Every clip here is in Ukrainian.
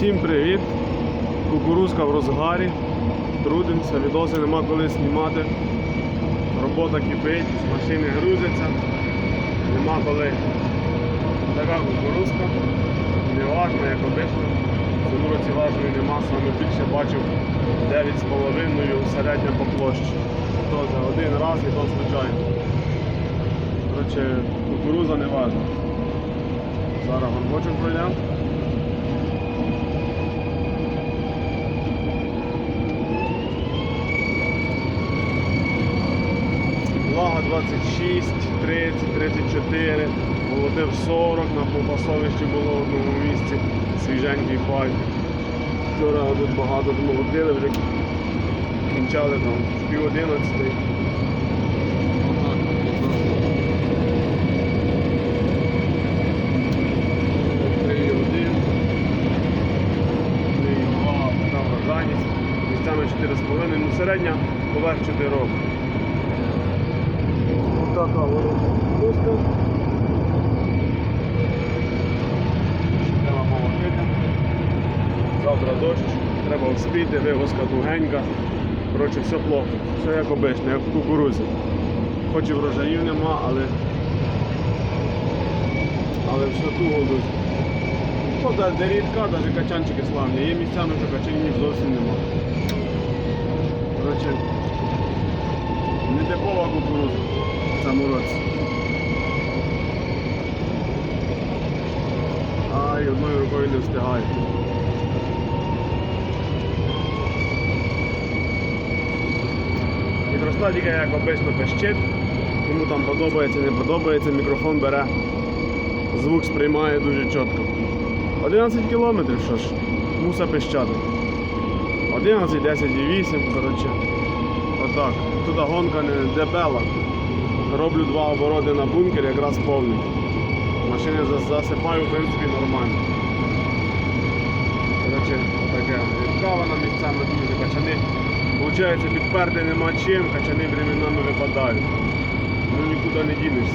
Всім привіт! Кукурузка в розгарі. Трудимося, відоси нема коли знімати. Робота кипить, машини грузяться. Нема коли. Така кукурузка. Не важна, як обично. Цьому році важної нема, саме більше бачив 9,5 середня по площі. То за один раз і то звичайно. Коротше, кукуруза не важна. Зараз горбочок пройдемо. Влага 26, 30, 34, молодив 40, на попасовищі було в одному місці, свіженький пай. Вчора тут багато молотили, вже кінчали там в пів одинадцятий. Місцями 4,5, ну середня поверх 4 роки. Така вона пуста. Треба молотити. Завтра дощ, треба вспіти, вивозка тугенька. Коротше, все плохо. Все як обично, як в кукурузі. Хоч і врожаїв нема, але, але все туго. Вода де рідка, навіть качанчики славні. Є місцями, що качанів зовсім нема. Коротше, не типова кукуруза в цьому. Ай, одною рукою не встигаю. Мікростатіка, як обично, пищить. Кому там подобається, не подобається, мікрофон бере. Звук сприймає дуже чітко. 11 кілометрів, що ж, муса пищати. 11, 10 і 8, коротше. Отак. Тут гонка не дебела. Роблю два обороти на бункер, якраз повний. Машини засипаю, в принципі, нормально. Коротше, таке. Кава на місцями дуже качани. Получається, підперти нема чим, качани временами випадають. Ну нікуди не дінешся.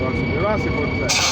Собі раз і це.